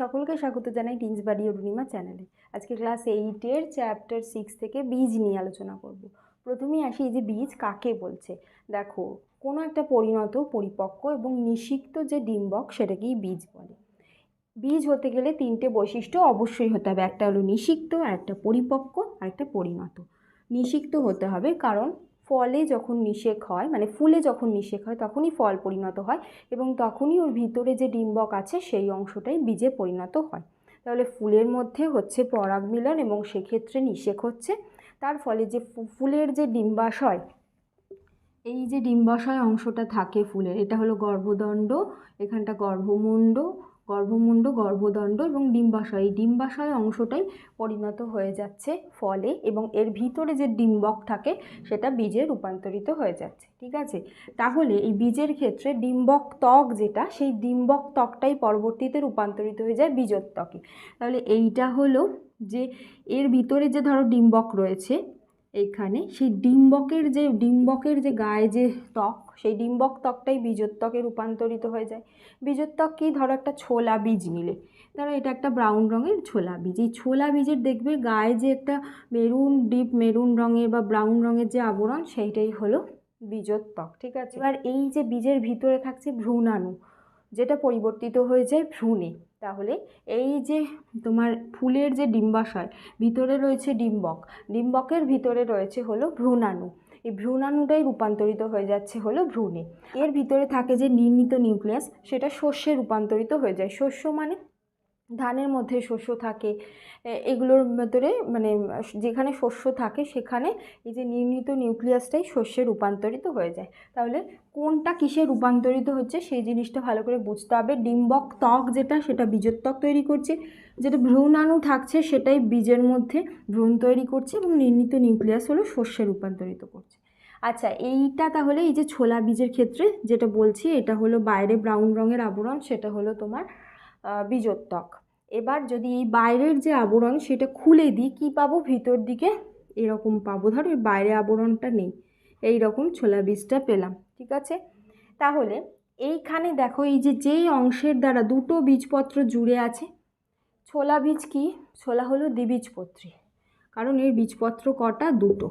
সকলকে স্বাগত জানাই টিন্সবাড়ি অরুণিমা চ্যানেলে। আজকে ক্লাস এইটের চ্যাপ্টার সিক্স থেকে বীজ নিয়ে আলোচনা করব। প্রথমেই আসি যে বীজ কাকে বলছে? দেখো, কোনো একটা পরিণত, পরিপক্ক এবং নিষিক্ত যে ডিম্বক সেটাকেই বীজ বলে। বীজ হতে গেলে তিনটে বৈশিষ্ট্য অবশ্যই হতে হবে। একটা হলো নিষিক্ত, আর একটা পরিপক্ক, আর একটা পরিণত। নিষিক্ত হতে হবে কারণ ফলে যখন নিষেক হয় মানে ফুলে যখন নিষেক হয়, তখনই ফল পরিণত হয় এবং তখনই ওর ভিতরে যে ডিম্বক আছে, সেই অংশটাই বীজে পরিণত হয়। তাহলে ফুলের মধ্যে হচ্ছে পরাগ মিলন এবং সেক্ষেত্রে নিষেক হচ্ছে। তার ফলে যে ফুলের যে ডিম্বাশয়, এই যে ডিম্বাশয় অংশটা থাকে ফুলের, এটা হলো গর্ভদণ্ড, এখানটা গর্ভমুণ্ড গর্ভমুণ্ড, গর্ভদণ্ড এবং ডিম্বাশয়। এই ডিম্বাশয় অংশটাই পরিণত হয়ে যাচ্ছে ফলে এবং এর ভিতরে যে ডিম্বক থাকে সেটা বীজে রূপান্তরিত হয়ে যাচ্ছে, ঠিক আছে? তাহলে এই বীজের ক্ষেত্রে ডিম্বক ত্বক যেটা, সেই ডিম্বক ত্বকটাই পরবর্তীতে রূপান্তরিত হয়ে যায় বীজের ত্বকে। তাহলে এইটা হলো যে এর ভিতরে যে ধরো ডিম্বক রয়েছে এইখানে সেই ডিম্বকের যে ডিম্বকের যে গায়ে যে ত্বক সেই ডিম্বক ত্বকটাই বীজোত্বকে রূপান্তরিত হয়ে যায়। বীজোত্বক কি? ধরো একটা ছোলা বীজ নিলে ধরো এটা একটা ব্রাউন রঙের ছোলা বীজ। এই ছোলা বীজের দেখবে গায়ে যে একটা মেরুন ডিপ মেরুন রঙের বা ব্রাউন রঙের যে আবরণ, সেইটাই হলো বীজোত্বক ঠিক আছে? এবার এই যে বীজের ভিতরে থাকছে ভ্রূণাণু, যেটা পরিবর্তিত হয়ে যায় ভ্রূণে। তাহলে এই যে তোমার ফুলের যে ডিম্বাশয়, ভিতরে রয়েছে ডিম্বক। ডিম্বকের ভিতরে রয়েছে হলো ভ্রূণাণু। এই ভ্রূণাণুটাই রূপান্তরিত হয়ে যাচ্ছে হলো ভ্রূণে। এর ভিতরে থাকে যে নির্মিত নিউক্লিয়াস, সেটা শস্যে রূপান্তরিত হয়ে যায়। শস্য মানে ধানের মধ্যে শস্য থাকে এগুলোর ভেতরে মানে যেখানে শস্য থাকে সেখানে এই যে নির্মিত নিউক্লিয়াসটাই শস্যে রূপান্তরিত হয়ে যায়। তাহলে কোনটা কিসে রূপান্তরিত হচ্ছে সেই জিনিসটা ভালো করে বুঝতে হবে। ডিম্বক ত্বক যেটা, সেটা বীজোত্বক তৈরি করছে, যেটা ভ্রূণাণু থাকছে সেটাই বীজের মধ্যে ভ্রূণ তৈরি করছে এবং নির্মিত নিউক্লিয়াস হলো শস্যে রূপান্তরিত করছে। আচ্ছা এইটা তাহলে এই যে ছোলা বীজের ক্ষেত্রে যেটা বলছি, এটা হলো বাইরে ব্রাউন রঙের আবরণ, সেটা হলো তোমার বীজোত্বক এবার যদি এই বাইরের যে আবরণ সেটা খুলে দিই, কী পাবো? ভিতর দিকে এরকম পাবো। ধরো এর বাইরে আবরণটা নেই এই রকম ছোলা বীজটা পেলাম, ঠিক আছে? তাহলে এইখানে দেখো, এই যে যেই অংশের দ্বারা দুটো বীজপত্র জুড়ে আছে, ছোলা বীজ কি? ছোলা হলো দ্বিবীজপত্রী, কারণ এর বীজপত্র কটা? দুটো।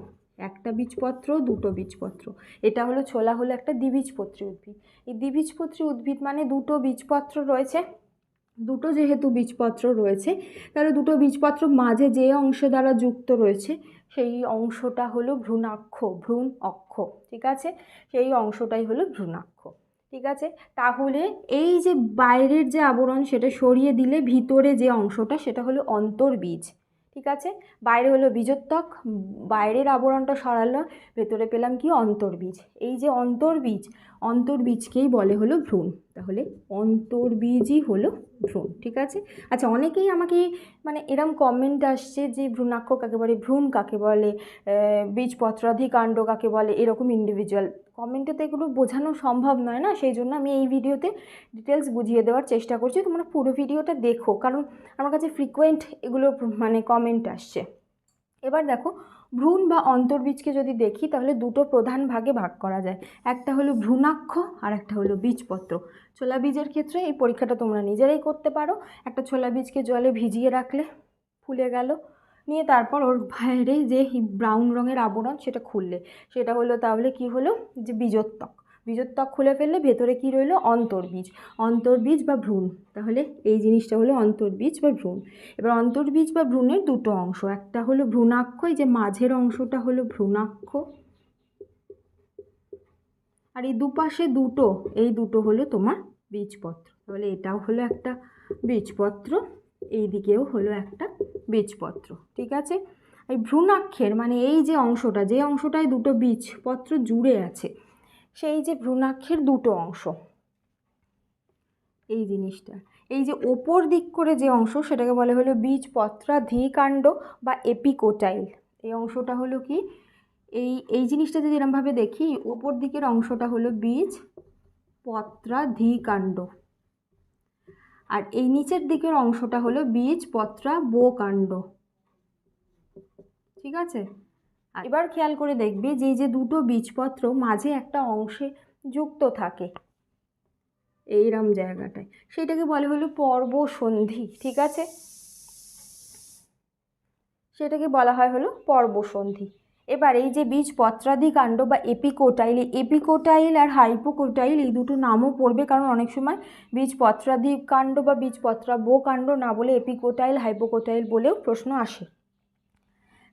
একটা বীজপত্র, দুটো বীজপত্র। এটা হলো, ছোলা হলো একটা দ্বিবীজপত্রী উদ্ভিদ। এই দ্বিবীজপত্রী উদ্ভিদ মানে দুটো বীজপত্র রয়েছে দুটো যেহেতু বীজপত্র রয়েছে, তাহলে দুটো বীজপত্র মাঝে যে অংশ দ্বারা যুক্ত রয়েছে, সেই অংশটা হলো ভ্রূণাক্ষ, ভ্রূণ অক্ষ, ঠিক আছে? সেই অংশটাই হলো ভ্রূণাক্ষ, ঠিক আছে? তাহলে এই যে বাইরের যে আবরণ সেটা সরিয়ে দিলে ভিতরে যে অংশটা সেটা হলো অন্তর্বীজ। ঠিক আছে? বাইরে হলো বীজোত্বক বাইরের আবরণটা সরালো, ভেতরে পেলাম কি? অন্তর্বীজ। এই যে অন্তর্বীজ, অন্তর্বীজকেই বলে হলো ভ্রূণ। তাহলে অন্তর্বীজই হলো ভ্রূণ, ঠিক আছে? আচ্ছা অনেকেই আমাকে মানে এরম কমেন্ট আসছে যে ভ্রূণাক্ষ কাকে বলে? ভ্রূণ কাকে বলে? বীজপত্রাধিকাণ্ড কাকে বলে? এরকম ইন্ডিভিজুয়াল কমেন্টে তো এগুলো বোঝানো সম্ভব নয় না? সেই জন্য আমি এই ভিডিওতে ডিটেলস বুঝিয়ে দেওয়ার চেষ্টা করছি। তোমরা পুরো ভিডিওটা দেখো, কারণ আমার কাছে ফ্রিকোয়েন্ট এগুলো মানে কমেন্ট আসছে। এবার দেখো, ভ্রূণ বা অন্তর্বীজকে যদি দেখি, তাহলে দুটো প্রধান ভাগে ভাগ করা যায়। একটা হলো ভ্রূণাক্ষ, আর একটা হলো বীজপত্র। ছোলা বীজের ক্ষেত্রে এই পরীক্ষাটা তোমরা নিজেরাই করতে পারো। একটা ছোলা বীজকে জলে ভিজিয়ে রাখলে ফুলে গেল। নিয়ে তারপর ওর বাইরে যে ব্রাউন রঙের আবরণ সেটা খুললে। সেটা হলো তাহলে কি হলো? যে বীজোত্বক। বীজোত্বক খুলে ফেললে ভেতরে কি রইল? অন্তর্বীজ। অন্তর্বীজ বা ভ্রূণ। তাহলে এই জিনিসটা হলো অন্তর্বীজ বা ভ্রূণ। এবার অন্তর্বীজ বা ভ্রূণের দুটো অংশ। একটা হলো ভ্রূণাক্ষ, এই যে মাঝের অংশটা হলো ভ্রূণাক্ষ। আর এই দুপাশে দুটো, এই দুটো হলো তোমার বীজপত্র। তাহলে এটাও হলো একটা বীজপত্র। এই দিকেও হলো একটা বীজপত্র, ঠিক আছে? এই ভ্রূণাক্ষের মানে এই যে অংশটা, যে অংশটায় দুটো বীজপত্র জুড়ে আছে, সেই যে ভ্রূণাক্ষের দুটো অংশ, এই জিনিসটা, এই যে ওপর দিক করে যে অংশ সেটাকে বলে হলো বীজপত্রাধিকাণ্ড বা এপিকোটাইল, এই অংশটা হলো কি? এই এই জিনিসটা যদি এরমভাবে দেখি, ওপর দিকের অংশটা হলো বীজ পত্রাধিকাণ্ড আর এই নিচের দিকের অংশটা হলো বীজ, পত্রা, বোকাণ্ড। ঠিক আছে? এবার খেয়াল করে দেখবে যে যে দুটো বীজপত্র মাঝে একটা অংশে যুক্ত থাকে এইরম জায়গাটায়। সেটাকে বলে হলো পর্বসন্ধি, ঠিক আছে? সেটাকে বলা হয় হলো পর্বসন্ধি। এবার এই যে বীজ পত্রাদি কাণ্ড বা এপিকোটাইল এপিকোটাইল আর হাইপোকোটাইল এই দুটো নামও পড়বে কারণ অনেক সময় বীজ পত্রাদি কাণ্ড বা বীজ পত্রাবো কাণ্ড না বলে এপিকোটাইল, হাইপোকোটাইল বলেও প্রশ্ন আসে।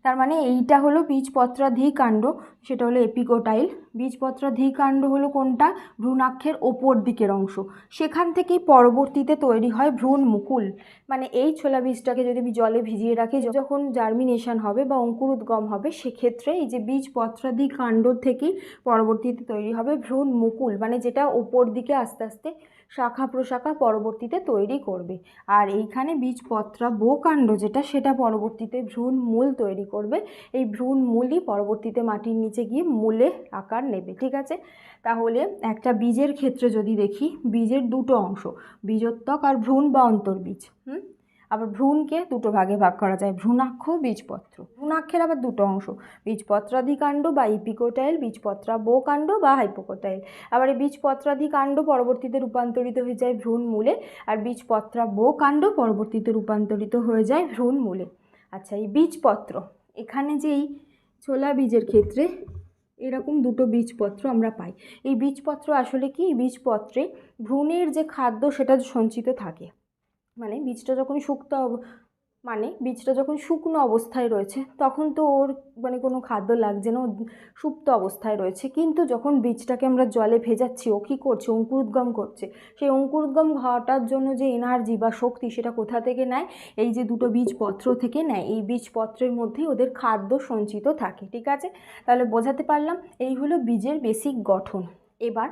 তার মানে এইটা হলো বীজপত্রাধি কাণ্ড সেটা হলো এপিকোটাইল। বীজপত্রাধি কাণ্ড হলো কোনটা? ভ্রূণাক্ষের ওপর দিকের অংশ। সেখান থেকেই পরবর্তীতে তৈরি হয় ভ্রূণ মুকুল। মানে এই ছোলা বীজটাকে যদি জলে ভিজিয়ে রাখি, যখন জার্মিনেশন হবে বা অঙ্কুরোদ্গম হবে, সেক্ষেত্রে এই যে বীজপত্রাধি কাণ্ড থেকেই পরবর্তীতে তৈরি হবে ভ্রূণ মুকুল। মানে যেটা ওপর দিকে আস্তে আস্তে শাখা প্রশাখা পরবর্তীতে তৈরি করবে। আর এইখানে বীজপত্রা বোকাণ্ড যেটা, সেটা পরবর্তীতে ভ্রূণ মূল তৈরি করবে। এই ভ্রূণ মূলই পরবর্তীতে মাটির নিচে গিয়ে মূলে আকার নেবে, ঠিক আছে? তাহলে একটা বীজের ক্ষেত্রে যদি দেখি, বীজের দুটো অংশ, বীজোত্তক আর ভ্রূণ বা অন্তর্বীজ, হুম? আবার ভ্রূণকে দুটো ভাগে ভাগ করা যায়, ভ্রূণাক্ষ, বীজপত্র। ভ্রূণাক্ষের আবার দুটো অংশ, বীজপত্রাধিকাণ্ড বা ইপিকোটাইল বীজপত্রা বো হাইপোকোটাইল। আবার এই বীজপত্রাদি কাণ্ড পরবর্তীতে রূপান্তরিত হয়ে যায় ভ্রূণ মূলে, আর বীজপত্রা বো কাণ্ড পরবর্তীতে রূপান্তরিত হয়ে যায় ভ্রূণ মূলে। আচ্ছা এই বীজপত্র, এখানে যেই ছোলা বীজের ক্ষেত্রে এরকম দুটো বীজপত্র আমরা পাই। এই বীজপত্র আসলে কি? বীজপত্রে ভ্রূণের যে খাদ্য সেটা সঞ্চিত থাকে। মানে বীজটা যখন শুক্ত মানে বীজটা যখন শুকনো অবস্থায় রয়েছে, তখন তো ওর মানে কোনো খাদ্য লাগছে না সুপ্ত অবস্থায় রয়েছে। কিন্তু যখন বীজটাকে আমরা জলে ভেজাচ্ছি, ও কী করছে? অঙ্কুরোদ্গম করছে। সেই অঙ্কুরোদ্গম ঘটার জন্য যে এনার্জি বা শক্তি সেটা কোথা থেকে নেয়? এই যে দুটো বীজপত্র থেকে নেয়। এই বীজপত্রের মধ্যেই ওদের খাদ্য সঞ্চিত থাকে, ঠিক আছে? তাহলে বোঝাতে পারলাম, এই হলো বীজের বেসিক গঠন। এবার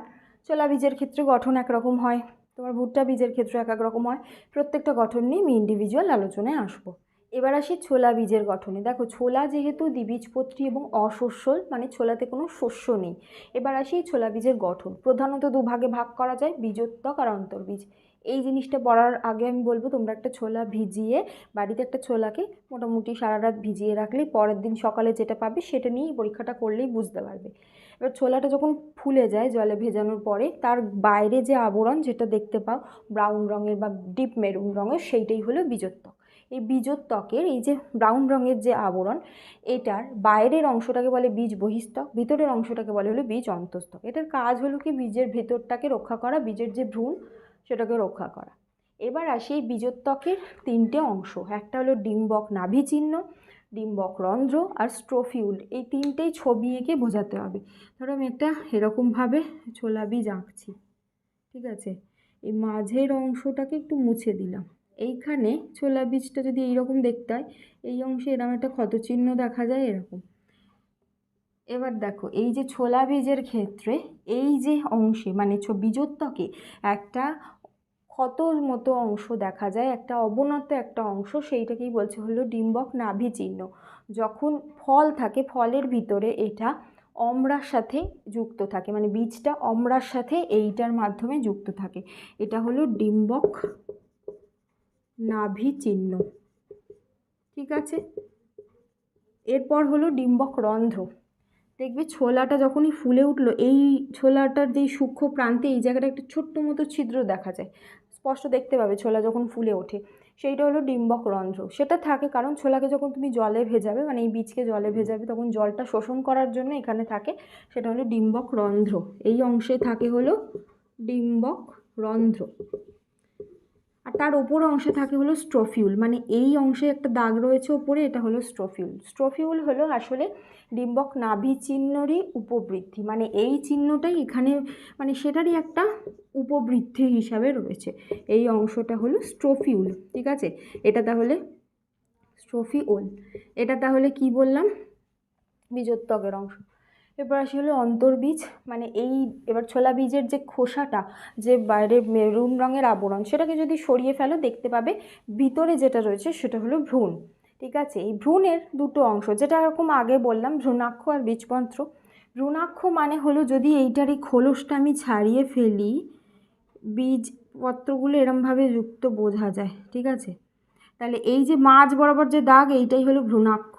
চোলা বীজের ক্ষেত্রে গঠন একরকম হয়। তোমার ভুট্টা বীজের ক্ষেত্রে এক এক রকম হয়। প্রত্যেকটা গঠন নিয়ে আমি ইন্ডিভিজুয়াল আলোচনায় আসব। এবার আসি ছোলা বীজের গঠনে। দেখো, ছোলা যেহেতু দ্বিবীজপত্রী এবং অশস্যল মানে ছোলাতে কোনো শস্য নেই। এবার আসি ছোলা বীজের গঠন। প্রধানত দুভাগে ভাগ করা যায়, বীজোত্তক আর অন্তর্বীজ। এই জিনিসটা পড়ার আগে আমি বলব, তোমরা একটা ছোলা ভিজিয়ে, বাড়িতে একটা ছোলাকে মোটামুটি সারা রাত ভিজিয়ে রাখলে পরের দিন সকালে যেটা পাবে সেটা নিয়েই পরীক্ষাটা করলেই বুঝতে পারবে। এবার ছোলাটা যখন ফুলে যায় জলে ভেজানোর পরে, তার বাইরে যে আবরণ যেটা দেখতে পাও ব্রাউন রঙের বা ডিপ মেরুন রঙের, সেইটাই হলো বীজোত্তক। এই বীজত ত্বকের এই যে ব্রাউন রঙের যে আবরণ, এটার বাইরের অংশটাকে বলে বীজ বহিস্তক, ভিতরের অংশটাকে বলে হলো বীজ অন্তস্তক। এটার কাজ হলো কি? বীজের ভেতরটাকে রক্ষা করা, বীজের যে ভ্রূণ, সেটাকে রক্ষা করা। এবার আসি এই বীজোত্তকের তিনটে অংশ। একটা হলো ডিম্বক নাভি চিহ্ন ডিম্বক রন্ধ্র আর স্ট্রোফিউল, এই তিনটেই ছবি এঁকে বোঝাতে হবে। ধরো আমি একটা এরকমভাবে ছোলা বীজ আঁকছি, ঠিক আছে? এই মাঝের অংশটাকে একটু মুছে দিলাম। এইখানে ছোলা বীজটা যদি এইরকম দেখতে হয়, এই অংশে এরকম একটা ক্ষতচিহ্ন দেখা যায় এরকম। এবার দেখো, এই যে ছোলা বীজের ক্ষেত্রে এই যে অংশে মানে বীজোত্তকে একটা ক্ষতর মতো অংশ দেখা যায়, একটা অবনত একটা অংশ সেইটাকেই বলছে হলো ডিম্বক নাভি চিহ্ন। যখন ফল থাকে, ফলের ভিতরে এটা অমরার সাথে যুক্ত থাকে মানে বীজটা অমরার সাথে এইটার মাধ্যমে যুক্ত থাকে। এটা হলো ডিম্বক নাভি চিহ্ন। ঠিক আছে? এরপর হলো ডিম্বক রন্ধ্র। দেখবে ছোলাটা যখনই ফুলে উঠল, এই ছোলাটার যেই সূক্ষ্ম প্রান্তে এই জায়গাটা একটা ছোট্ট মতো ছিদ্র দেখা যায়। স্পষ্ট দেখতে পাবে ছোলা যখন ফুলে ওঠে। সেইটা হলো ডিম্বক রন্ধ্র। সেটা থাকে কারণ ছোলাকে যখন তুমি জলে ভেজাবে মানে এই বীজকে জলে ভেজাবে, তখন জলটা শোষণ করার জন্য এখানে থাকে, সেটা হলো ডিম্বক রন্ধ্র। এই অংশে থাকে হলো ডিম্বক রন্ধ্র। আর তার ওপর অংশে থাকে হলো স্ট্রোফিউল। মানে এই অংশে একটা দাগ রয়েছে ওপরে, এটা হলো স্ট্রোফিউল। স্ট্রোফিউল হলো আসলে ডিম্বক নাভি চিহ্নরই উপবৃদ্ধি। মানে এই চিহ্নটাই এখানে মানে সেটারই একটা উপবৃদ্ধি হিসাবে রয়েছে। এই অংশটা হলো স্ট্রোফিউল, ঠিক আছে? এটা তাহলে স্ট্রোফিউল এটা তাহলে কি বললাম? বীজোত্তকের অংশ। এবার আসি হলো অন্তর্বীজ মানে এই এবার ছোলা বীজের যে খোসাটা, যে বাইরে মেরুন রঙের আবরণ, সেটাকে যদি সরিয়ে ফেলো, দেখতে পাবে ভিতরে যেটা রয়েছে সেটা হলো ভ্রূণ। ঠিক আছে? এই ভ্রূণের দুটো অংশ, যেটা এরকম আগে বললাম, ভ্রূণাক্ষ আর বীজপত্র ভ্রূণাক্ষ মানে হলো যদি এইটার এই খোলসটা আমি ছাড়িয়ে ফেলি, বীজপত্রগুলো এরমভাবে যুক্ত বোঝা যায়। ঠিক আছে? তাহলে এই যে মাঝ বরাবর যে দাগ, এইটাই হলো ভ্রূণাক্ষ।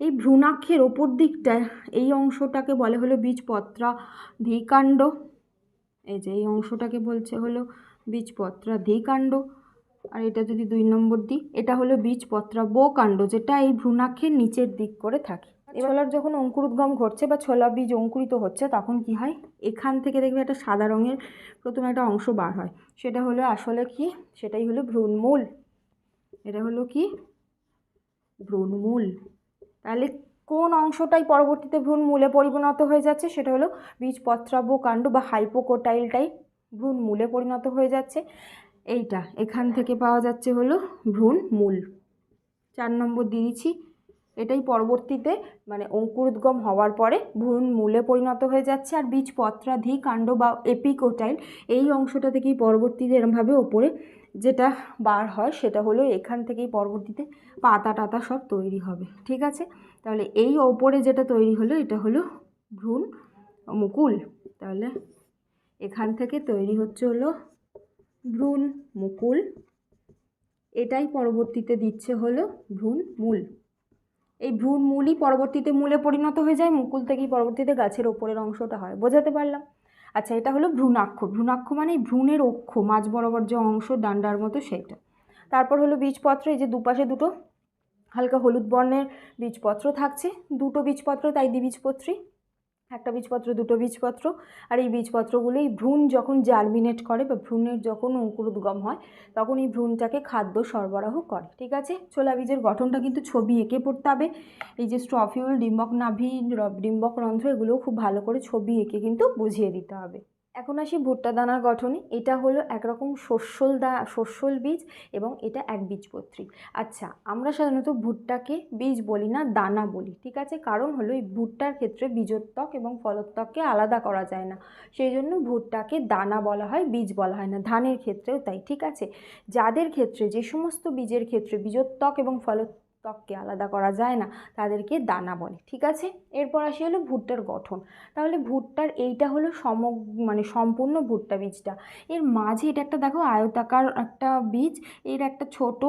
এই ভ্রূণাক্ষের ওপর দিকটায় এই অংশটাকে বলে হলো বীজপত্রা দ্বিকাণ্ড এই যে এই অংশটাকে বলছে হলো বীজপত্রা বীজপত্রাধিকাণ্ড। আর এটা যদি দুই নম্বর দিই, এটা হলো বীজপত্রাবো কাণ্ড যেটা এই ভ্রূণাক্ষের নিচের দিক করে থাকে। ছোলার যখন অঙ্কুরোদ্গম ঘটছে বা ছোলা বীজ অঙ্কুরিত হচ্ছে, তখন কি হয়? এখান থেকে দেখবে একটা সাদা রঙের প্রথমে একটা অংশ বার হয়। সেটা হলো আসলে কি? সেটাই হলো ভ্রূণমূল। এটা হলো কি? ভ্রূণমূল। তাহলে কোন অংশটাই পরবর্তীতে ভ্রূণ মূলে পরিণত হয়ে যাচ্ছে? সেটা হলো বীজপত্রাব্য কাণ্ড বা হাইপোকোটাইলটাই ভ্রূণ মূলে পরিণত হয়ে যাচ্ছে। এইটা এখান থেকে পাওয়া যাচ্ছে হলো ভ্রূণ মূল। চার নম্বর দিয়েছি এটাই পরবর্তীতে মানে অঙ্কুরোদ্গম হওয়ার পরে ভ্রূণ মূলে পরিণত হয়ে যাচ্ছে আর বীজপত্রাধি কাণ্ড বা এপিকোটাইল এই অংশটা থেকেই পরবর্তীতে এরমভাবে ওপরে যেটা বার হয় সেটা হলো এখান থেকেই পরবর্তীতে পাতা টাতা সব তৈরি হবে। ঠিক আছে? তাহলে এই ওপরে যেটা তৈরি হলো এটা হলো ভ্রূণ মুকুল। তাহলে এখান থেকে তৈরি হচ্ছে হলো ভ্রূণ মুকুল। এটাই পরবর্তীতে দিচ্ছে হলো ভ্রূণ মূল। এই ভ্রূণ মূলই পরবর্তীতে মূলে পরিণত হয়ে যায়, মুকুল থেকেই পরবর্তীতে গাছের ওপরের অংশটা হয়। বোঝাতে পারলাম? আচ্ছা এটা হলো ভ্রূণাক্ষ। ভ্রূণাক্ষ মানে ভ্রূণের অক্ষ, মাঝ বরাবর যে অংশ, ডান্ডার মতো সেটা তারপর হলো বীজপত্র, এই যে দুপাশে দুটো হালকা হলুদ বর্ণের বীজপত্র থাকছে। দুটো বীজপত্র, তাই দ্বিবীজপত্রী। একটা বীজপত্র, দুটো বীজপত্র। আর এই বীজপত্রগুলোই ভ্রূণ যখন জার্মিনেট করে বা ভ্রূণের যখন অঙ্কুরোদ্গম হয়, তখন এই ভ্রূণটাকে খাদ্য সরবরাহ করে, ঠিক আছে? ছোলা বীজের গঠনটা কিন্তু ছবি এঁকে পড়তে হবে। এই যে স্ট্রফিউল ডিম্বক নাভি ডিম্বক রন্ধ্র, এগুলোও খুব ভালো করে ছবি এঁকে কিন্তু বুঝিয়ে দিতে হবে। এখন আসি ভুট্টা দানার গঠনে। এটা হলো একরকম শস্যল দা শস্যল বীজ এবং এটা এক বীজপত্রী। আচ্ছা আমরা সাধারণত ভুট্টাকে বীজ বলি না, দানা বলি, ঠিক আছে? কারণ হলো এই ভুট্টার ক্ষেত্রে বীজোত্তক এবং ফলোত্তককে আলাদা করা যায় না। সেই জন্য ভুট্টাকে দানা বলা হয়, বীজ বলা হয় না, ধানের ক্ষেত্রেও তাই, ঠিক আছে? যাদের ক্ষেত্রে, যে সমস্ত বীজের ক্ষেত্রে বীজোত্তক এবং ফলোত্তককে আলাদা করা যায় না, তাদেরকে দানা বলে, ঠিক আছে? এরপর আসি হলো ভুট্টার গঠন। তাহলে ভুট্টার এইটা হলো সম মানে সম্পূর্ণ ভুট্টা বীজটা। এর মাঝে এটা একটা দেখো আয়তাকার একটা বীজ, এর একটা ছোট,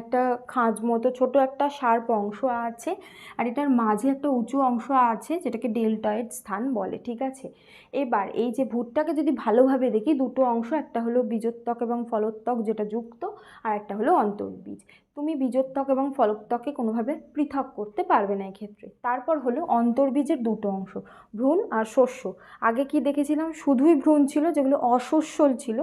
একটা খাঁজ মতো ছোট একটা শার্প অংশ আছে, আর এটার মাঝে একটা উঁচু অংশ আছে, যেটাকে ডেল্টয়েড স্থান বলে, ঠিক আছে? এবার এই যে ভুট্টাকে যদি ভালোভাবে দেখি, দুটো অংশ, একটা হলো বীজোত্তক এবং ফলত্বক যেটা যুক্ত, আর একটা হলো অন্তর্বীজ। তুমি বীজত্বক এবং ফলোত্তককে কোনোভাবে পৃথক করতে পারবে না এক্ষেত্রে। তারপর হলো অন্তর্বীজের দুটো অংশ, ভ্রূণ আর শস্য। আগে কি দেখেছিলাম? শুধুই ভ্রূণ ছিল, যেগুলো অশস্যল ছিল।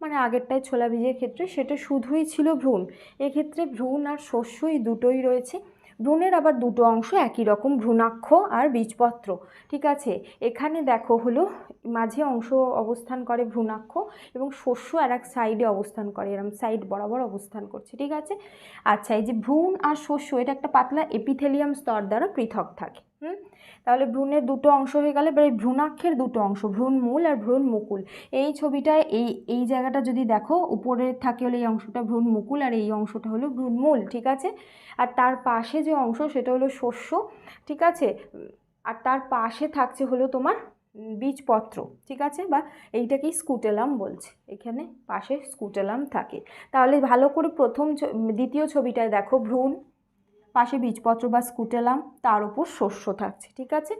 মানে আগেরটাই ছোলা বীজের ক্ষেত্রে সেটা শুধুই ছিল ভ্রূণ। এক্ষেত্রে ভ্রূণ আর শস্যই দুটোই রয়েছে। ভ্রূণের আবার দুটো অংশ একই রকম, ভ্রূণাক্ষ আর বীজপত্র। ঠিক আছে? এখানে দেখো হলো, মাঝে অংশ অবস্থান করে ভ্রূণাক্ষ এবং শস্য আর এক সাইডে অবস্থান করে, এরম সাইড বরাবর অবস্থান করছে। ঠিক আছে? আচ্ছা এই যে ভ্রূণ আর শস্য, এটা একটা পাতলা এপিথেলিয়াম স্তর দ্বারা পৃথক থাকে। হুম? তাহলে ভ্রূণের দুটো অংশ হয়ে গেলে, এবার এই ভ্রূণাক্ষের দুটো অংশ, ভ্রূণ মূল আর ভ্রূণ মুকুল। এই ছবিটায়, এই এই জায়গাটা যদি দেখো, উপরে থাকে হলো এই অংশটা ভ্রূণ মুকুল আর এই অংশটা হলো ভ্রূণ মূল, ঠিক আছে? আর তার পাশে যে অংশ, সেটা হলো শস্য, ঠিক আছে? আর তার পাশে থাকছে হলো তোমার বীজপত্র, ঠিক আছে? বা এইটাকেই স্কুটেলাম বলছে, এখানে পাশে স্কুটেলাম থাকে। তাহলে ভালো করে প্রথম দ্বিতীয় ছবিটায় দেখো, ভ্রূণ পাশে বীজপত্র বা স্কুটেলাম তার উপর শস্য থাকছে ঠিক আছে?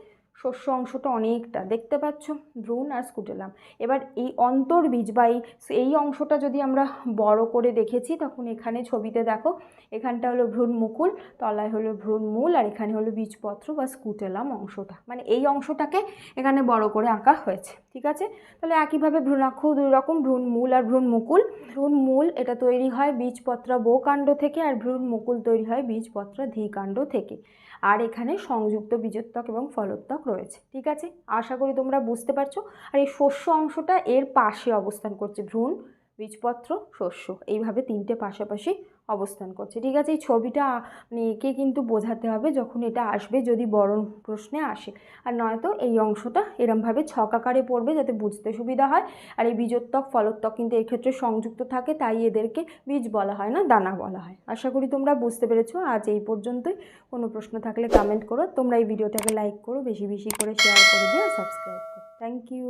শস্য অংশটা অনেকটা। দেখতে পাচ্ছ? ভ্রূণ আর স্কুটেলাম। এবার এই অন্তর্বীজ বা এই এই অংশটা যদি আমরা বড় করে দেখেছি, তখন এখানে ছবিতে দেখো, এখানটা হলো ভ্রূণ মুকুল, তলায় হলো ভ্রূণ মূল, আর এখানে হলো বীজপত্র বা স্কুটেলাম অংশটা। মানে এই অংশটাকে এখানে বড় করে আঁকা হয়েছে, ঠিক আছে? তাহলে একইভাবে ভ্রূণাক্ষ দুই রকম, ভ্রূণ মূল আর ভ্রূণ মুকুল। ভ্রূণ মূল, এটা তৈরি হয় বীজপত্রা বো কাণ্ড থেকে, আর ভ্রূণ মুকুল তৈরি হয় বীজপত্রা ধি কাণ্ড থেকে। আর এখানে সংযুক্ত বীজোত্তক এবং ফলোত্তক রয়েছে, ঠিক আছে? আশা করি তোমরা বুঝতে পারছ। আর এই শস্য অংশটা এর পাশে অবস্থান করছে ভ্রূণ। বীজপত্র, শস্য, এইভাবে তিনটে পাশাপাশি অবস্থান করছে। ঠিক আছে, এই ছবিটা মানে একে কিন্তু বোঝাতে হবে যখন এটা আসবে, যদি বড় প্রশ্নে আসে। আর নয়তো এই অংশটা এরমভাবে ছক আকারে পড়বে যাতে বুঝতে সুবিধা হয়। আর এই বীজোত্তক, ফলোত্তক কিন্তু এক্ষেত্রে সংযুক্ত থাকে, তাই এদেরকে বীজ বলা হয় না, দানা বলা হয়। আশা করি তোমরা বুঝতে পেরেছ। আজ এই পর্যন্তই। কোনো প্রশ্ন থাকলে কমেন্ট করো। তোমরা এই ভিডিওটাকে লাইক করো, বেশি বেশি করে শেয়ার করে দিও সাবস্ক্রাইব করো। Thank you